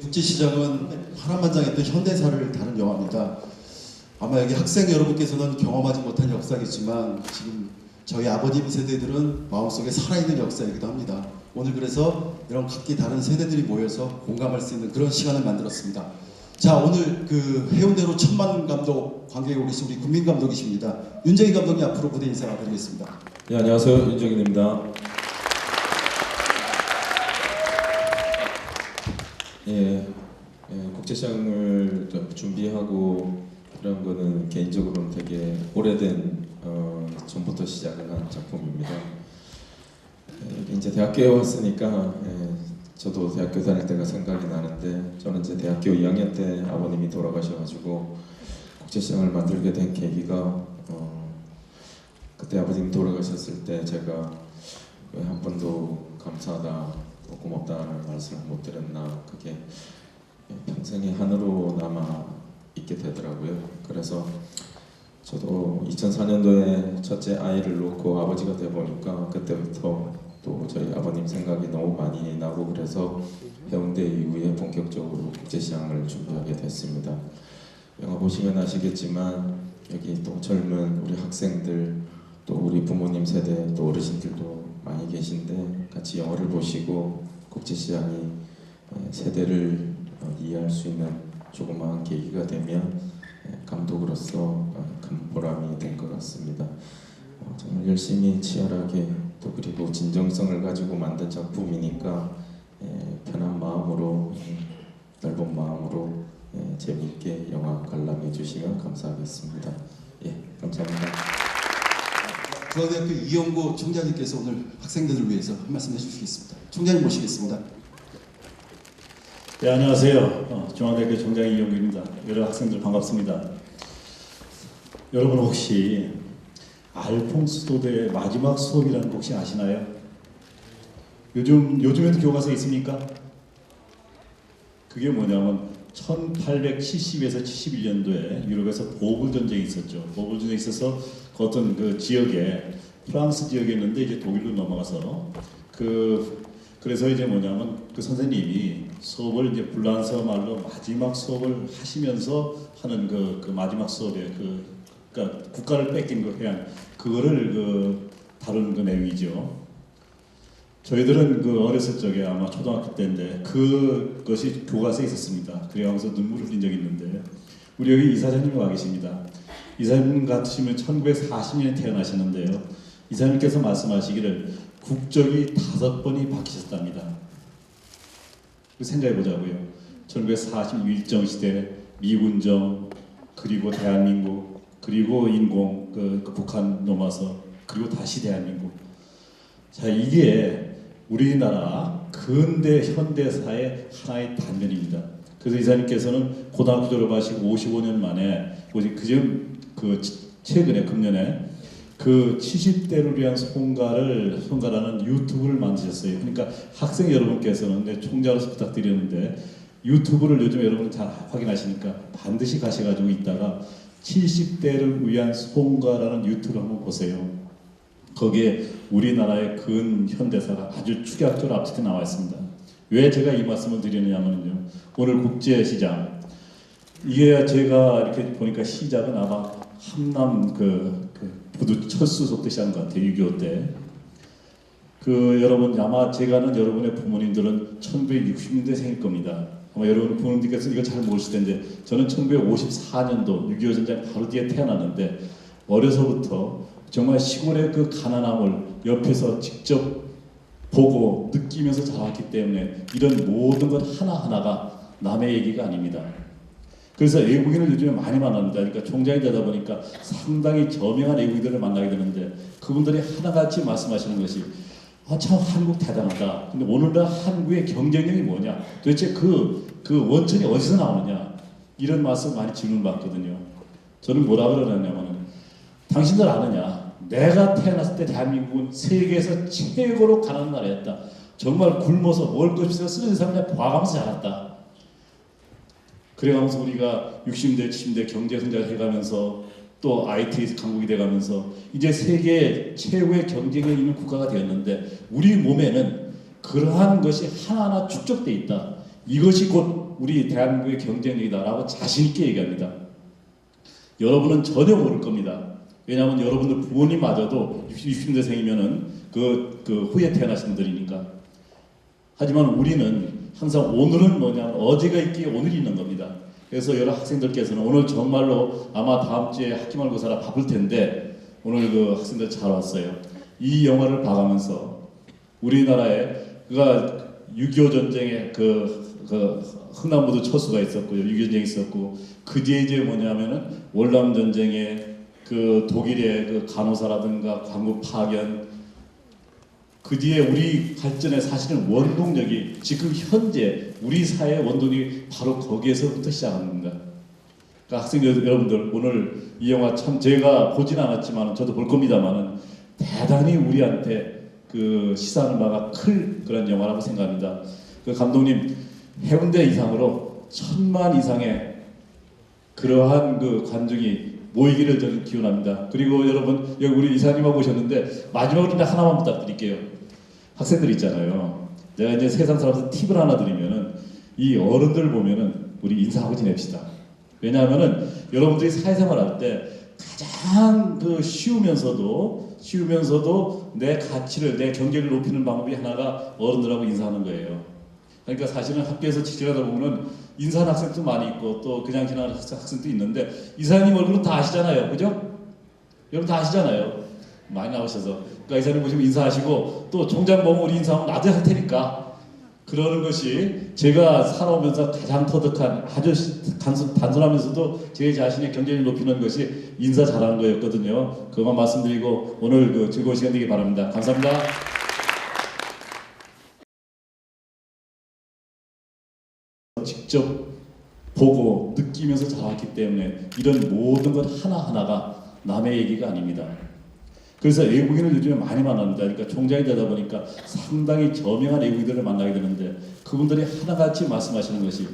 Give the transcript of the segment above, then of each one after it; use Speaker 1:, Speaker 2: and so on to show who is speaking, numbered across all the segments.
Speaker 1: 국제시장은 파란만장했던 현대사를 다룬 영화입니다. 아마 여기 학생 여러분께서는 경험하지 못한 역사겠지만 지금 저희 아버님 세대들은 마음속에 살아있는 역사이기도 합니다. 오늘 그래서 이런 각기 다른 세대들이 모여서 공감할 수 있는 그런 시간을 만들었습니다. 자 오늘 그 해운대로 천만 감독 관객에 오신 우리 국민 감독이십니다. 윤정희 감독님 앞으로 무대 인사 드리겠습니다.
Speaker 2: 네, 안녕하세요. 윤정인입니다. 예, 예, 국제시장을 좀 준비하고 이런 거는 개인적으로는 되게 오래된 어, 전부터 시작을 한 작품입니다. 예, 이제 대학교에 왔으니까 예, 저도 대학교 다닐 때가 생각이 나는데 저는 이제 대학교 2학년 때 아버님이 돌아가셔가지고 국제시장을 만들게 된 계기가 어, 그때 아버님 돌아가셨을 때 제가 왜 한 번도 감사하다 또 고맙다는 말씀을 못 드렸나 그게 평생의 한으로 남아 있게 되더라고요. 그래서 저도 2004년도에 첫째 아이를 놓고 아버지가 돼 보니까 그때부터 또 저희 아버님 생각이 너무 많이 나고 그래서 해운대 이후에 본격적으로 국제시장을 준비하게 됐습니다. 영화 보시면 아시겠지만 여기 또 젊은 우리 학생들 또 우리 부모님 세대 또 어르신들도 많이 계신데 같이 영화를 보시고 국제시장이 에, 세대를 어, 이해할 수 있는 조그마한 계기가 되면 에, 감독으로서 어, 큰 보람이 된것 같습니다. 어, 정말 열심히 치열하게 또 그리고 진정성을 가지고 만든 작품이니까 에, 편한 마음으로 에, 넓은 마음으로 에, 재미있게 영화 관람해 주시면 감사하겠습니다. 예, 감사합니다.
Speaker 1: 중앙대학교 이영고 총장님께서 오늘 학생들을 위해서 한 말씀 해주시겠습니다. 총장님 모시겠습니다.
Speaker 3: 네, 안녕하세요. 어, 중앙대학교 총장 이용규입니다. 여러 학생들 반갑습니다. 여러분 혹시 알퐁스 도대 마지막 수업이라는 거 혹시 아시나요? 요즘 요즘에도 교과서에 있습니까? 그게 뭐냐면 1870에서 71년도에 유럽에서 보불 전쟁이 있었죠. 보불 전쟁이 있어서 그 어떤 그 지역에 프랑스 지역이었는데 이제 독일로 넘어가서 그 그래서 이제 뭐냐면 그 선생님이 수업을 이제 불란서 말로 마지막 수업을 하시면서 하는 그, 그 마지막 수업에 그 그러니까 국가를 뺏긴 그 그냥 그거를 그 다루는 그 내용이죠. 저희들은 그 어렸을 적에 아마 초등학교 때인데 그것이 교과서에 있었습니다. 그래가면서 눈물을 흘린 적이 있는데 우리 여기 이사장님이 와 계십니다. 이사님 같으시면 1940년에 태어나셨는데요. 이사님께서 말씀하시기를 국적이 다섯 번이 바뀌셨답니다. 그 생각해 보자고요. 1941정 시대 미군정 그리고 대한민국 그리고 인공 그, 그 북한 넘어서 그리고 다시 대한민국. 자 이게 우리나라 근대 현대사의 하나의 단면입니다. 그래서 이사님께서는 고등학교 졸업하시고 55년 만에 오직 그전 그 최근에 금년에 그 70대를 위한 송가를 송가라는 유튜브를 만드셨어요. 그러니까 학생 여러분께서는 내 총장으로서 부탁드리는데 유튜브를 요즘 여러분 잘 확인하시니까 반드시 가셔가지고 있다가 70대를 위한 송가라는 유튜브를 한번 보세요. 거기에 우리나라의 근 현대사가 아주 축약적으로 앞서게 나와 있습니다. 왜 제가 이 말씀을 드리느냐면요. 오늘 국제시장 이게 제가 이렇게 보니까 시작은 아마 함남 그, 그 부두 철수소 때 시작한 것 같아요. 6.25 때. 그 여러분 아마 제가 아는 여러분의 부모님들은 1960년대 생일 겁니다. 아마 여러분 부모님께서 이거 잘 모르실 텐데 저는 1954년도 6.25 전쟁 바로 뒤에 태어났는데 어려서부터 정말 시골의 그 가난함을 옆에서 직접 보고 느끼면서 자랐기 때문에 이런 모든 것 하나하나가 남의 얘기가 아닙니다. 그래서 외국인을 요즘에 많이 만납니다. 그러니까 총장이 되다 보니까 상당히 저명한 외국인들을 만나게 되는데 그분들이 하나같이 말씀하시는 것이 아, 참 한국 대단하다. 근데 오늘날 한국의 경쟁력이 뭐냐? 도대체 그, 그 원천이 어디서 나오느냐? 이런 말씀 많이 질문 받거든요. 저는 뭐라 그러냐면 당신들 아느냐? 내가 태어났을 때 대한민국은 세계에서 최고로 가난한 나라였다. 정말 굶어서 먹을 것 없어서 쓰러진 사람들 봐가면서 자랐다. 그래가면서 우리가 60대, 70대 경제 성장을 해가면서 또 IT 강국이 돼가면서 이제 세계 최고의 경쟁에 있는 국가가 되었는데 우리 몸에는 그러한 것이 하나하나 축적돼 있다. 이것이 곧 우리 대한민국의 경쟁력이다라고 자신 있게 얘기합니다. 여러분은 전혀 모를 겁니다. 왜냐하면 여러분들 부모님마저도 60대생이면은 그, 그 후에 태어나신 분들이니까. 하지만 우리는 항상 오늘은 뭐냐 어제가 있기에 오늘이 있는 겁니다. 그래서 여러 학생들께서는 오늘 정말로 아마 다음 주에 학기말고사라 바쁠 텐데 오늘 그 학생들 잘 왔어요. 이 영화를 봐가면서 우리나라에 그가 6.25 전쟁에 그, 그 흥남부도 처수가 있었고요. 6.25 전쟁이 있었고 그 뒤에 이제 뭐냐면은 월남 전쟁에 그 독일의 그 간호사라든가 광부 파견 그 뒤에 우리 발전의 사실은 원동력이 지금 현재 우리 사회의 원동력이 바로 거기에서부터 시작합니다. 그러니까 학생 여러분들 오늘 이 영화 참 제가 보진 않았지만 저도 볼 겁니다만은 대단히 우리한테 그 시사하는 바가 클 그런 영화라고 생각합니다. 그 감독님 해운대 이상으로 천만 이상의 그러한 그 관중이 모이기를 저는 기원합니다. 그리고 여러분 여기 우리 이사님하고 오셨는데 마지막으로 그냥 하나만 부탁드릴게요. 학생들 있잖아요. 내가 이제 세상 사람한테 팁을 하나 드리면은 이 어른들 보면은 우리 인사하고 지냅시다. 왜냐하면은 여러분들이 사회생활 할 때 가장 그 쉬우면서도 쉬우면서도 내 가치를 내 경제를 높이는 방법이 하나가 어른들하고 인사하는 거예요. 그러니까 사실은 학교에서 지나다 보면은 인사하는 학생도 많이 있고 또 그냥 지나가는 학생- 학생도 있는데 이사님 얼굴은 다 아시잖아요, 그죠? 여러분 다 아시잖아요. 많이 나오셔서 그러니까 이사님 보시면 인사하시고 또 총장 보면 우리 인사하면 나도 할 테니까 그러는 것이 제가 살아오면서 가장 터득한 아주 단순, 단순하면서도 제 자신의 경쟁을 높이는 것이 인사 잘하는 거였거든요. 그만 말씀드리고 오늘 그 즐거운 시간 되기 바랍니다. 감사합니다. 직접 보고 느끼면서 자랐기 때문에 이런 모든 것 하나하나가 남의 얘기가 아닙니다. 그래서 외국인을 요즘에 많이 만납니다. 그러니까 총장이 되다 보니까 상당히 저명한 외국인들을 만나게 되는데 그분들이 하나같이 말씀하시는 것이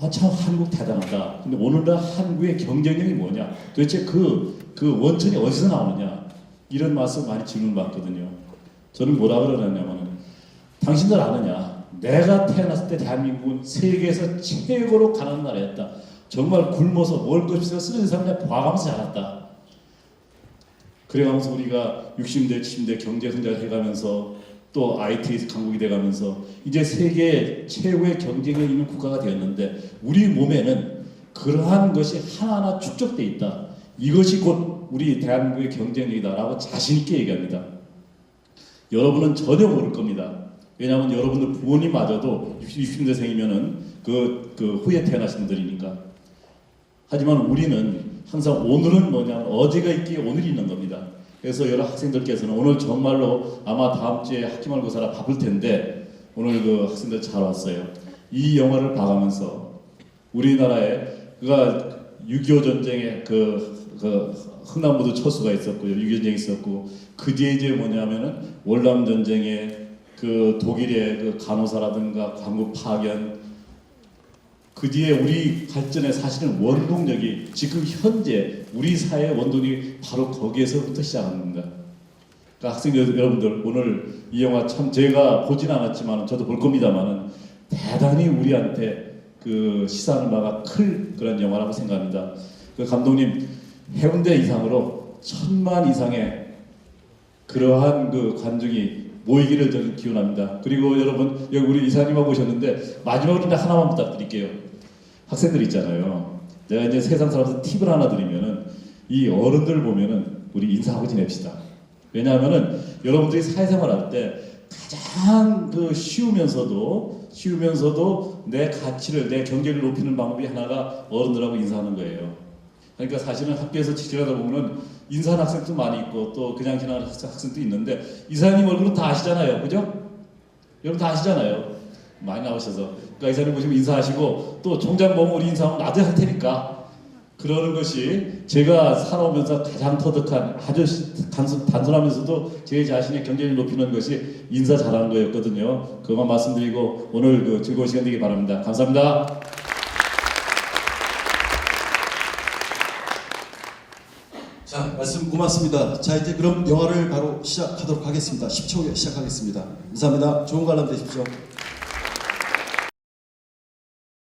Speaker 3: 아, 참 한국 대단하다. 근데 오늘날 한국의 경쟁력이 뭐냐? 도대체 그, 그 원천이 어디서 나오느냐? 이런 말씀 많이 질문 받거든요. 저는 뭐라 그러냐면은 당신들 아느냐? 내가 태어났을 때 대한민국은 세계에서 최고로 가난한 나라였다. 정말 굶어서 먹을 것 없이 쓰러진 사람들 봐가면서 자랐다. 그래가면서 우리가 60대, 70대 경제 성장을 해가면서 또 IT 강국이 돼가면서 이제 세계 최고의 경쟁력 있는 국가가 되었는데 우리 몸에는 그러한 것이 하나하나 축적돼 있다. 이것이 곧 우리 대한민국의 경쟁력이다라고 자신 있게 얘기합니다. 여러분은 전혀 모를 겁니다. 왜냐하면 여러분들 부모님마저도 60대생이면은 그, 그 후에 태어나신 분들이니까. 하지만 우리는 항상 오늘은 뭐냐 어제가 있기에 오늘이 있는 겁니다. 그래서 여러 학생들께서는 오늘 정말로 아마 다음 주에 학기말고사라 바쁠 텐데 오늘 그 학생들 잘 왔어요. 이 영화를 봐가면서 우리나라에 그가 6.25 전쟁에 그, 그 흥남부도 처수가 있었고요. 6.25 전쟁이 있었고 그 뒤에 이제 뭐냐면은 월남 전쟁에 그 독일의 그 간호사라든가 광부 파견 그 뒤에 우리 발전의 사실은 원동력이 지금 현재 우리 사회의 원동력이 바로 거기에서부터 시작합니다. 그러니까 학생 여러분들 오늘 이 영화 참 제가 보진 않았지만 저도 볼 겁니다만은 대단히 우리한테 그 시사하는 바가 클 그런 영화라고 생각합니다. 그 감독님 해운대 이상으로 천만 이상의 그러한 그 관중이 모이기를 저는 기원합니다. 그리고 여러분 여기 우리 이사님하고 오셨는데 마지막으로 하나만 부탁드릴게요. 학생들 있잖아요. 내가 이제 세상 사람한테 팁을 하나 드리면은 이 어른들 보면은 우리 인사하고 지냅시다. 왜냐하면은 여러분들이 사회생활 할 때 가장 그 쉬우면서도 쉬우면서도 내 가치를 내 경제를 높이는 방법이 하나가 어른들하고 인사하는 거예요. 그러니까 사실은 학교에서 지나다 보면은 인사하는 학생도 많이 있고 또 그냥 지나가는 학생- 학생도 있는데 이사님 얼굴은 다 아시잖아요, 그죠? 여러분 다 아시잖아요. 많이 나오셔서 그러니까 이사님 보시면 인사하시고 또 총장 보면 우리 인사하면 나도 할 테니까 그러는 것이 제가 살아오면서 가장 터득한 아주 단순, 단순하면서도 제 자신의 경쟁을 높이는 것이 인사 잘하는 거였거든요. 그만 말씀드리고 오늘 그 즐거운 시간 되기 바랍니다. 감사합니다.
Speaker 1: 자, 말씀 고맙습니다. 자, 이제 그럼 영화를 바로 시작하도록 하겠습니다. 10초 후에 시작하겠습니다. 감사합니다. 좋은 관람 되십시오.